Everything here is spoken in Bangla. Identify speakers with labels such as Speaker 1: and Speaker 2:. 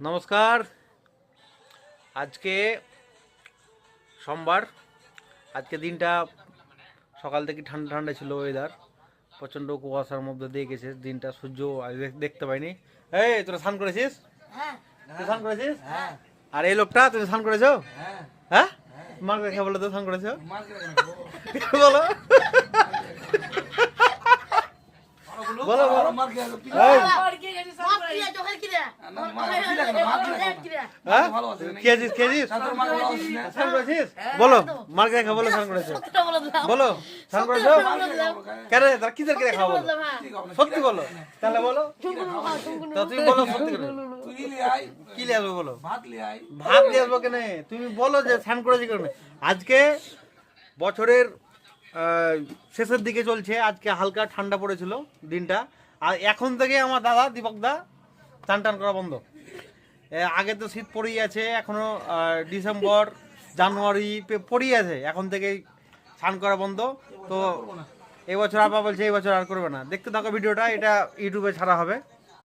Speaker 1: নমস্কার। আজকে সোমবার। আজকে দিনটা সকাল থেকে ঠান্ডা ঠান্ডা ছিল ওয়েদার প্রচণ্ড কুয়াশার মধ্যে দিয়ে গেছে দিনটা। সূর্য দেখতে পাইনি। এই তোরা স্নান করেছিস?
Speaker 2: হ্যাঁ।
Speaker 1: স্নান করেছিস?
Speaker 2: হ্যাঁ।
Speaker 1: আর এই লোকটা তুমি স্নান করেছ?
Speaker 2: হ্যাঁ।
Speaker 1: হ্যাঁ? মার দেখে বলো তো স্নান করেছ? বলো। বলো। বলো বলো মার দেখে বলো স্নান করেছ।
Speaker 3: বলে
Speaker 1: স্নান করেছ?
Speaker 2: খাব,
Speaker 1: কেন তার কে
Speaker 3: হ্যাঁ
Speaker 2: না,
Speaker 1: সত্যি বলো? তাহলে বলো। তুমি বলো সত্যি
Speaker 2: লিয়ে
Speaker 1: কি নিয়ে আসব বলো?
Speaker 2: ভাত লিয়ে
Speaker 1: দিয়ে আসব কেন? তুমি বলো যে স্নান করেছি কেন আজকে বছরের শেষের দিকে চলছে। আজকে হালকা ঠান্ডা পড়েছিল দিনটা। আর এখন থেকে আমার দাদা দীপক দা চান টান করা বন্ধ। আগে তো শীত পড়েই আছে এখনও ডিসেম্বর জানুয়ারি পড়েই আছে এখন থেকেই স্নান করা বন্ধ। তো এবছর আবার বলছে এই বছর আর করবে না। দেখতে থাকো ভিডিওটা এটা ইউটিউবে ছাড়া হবে।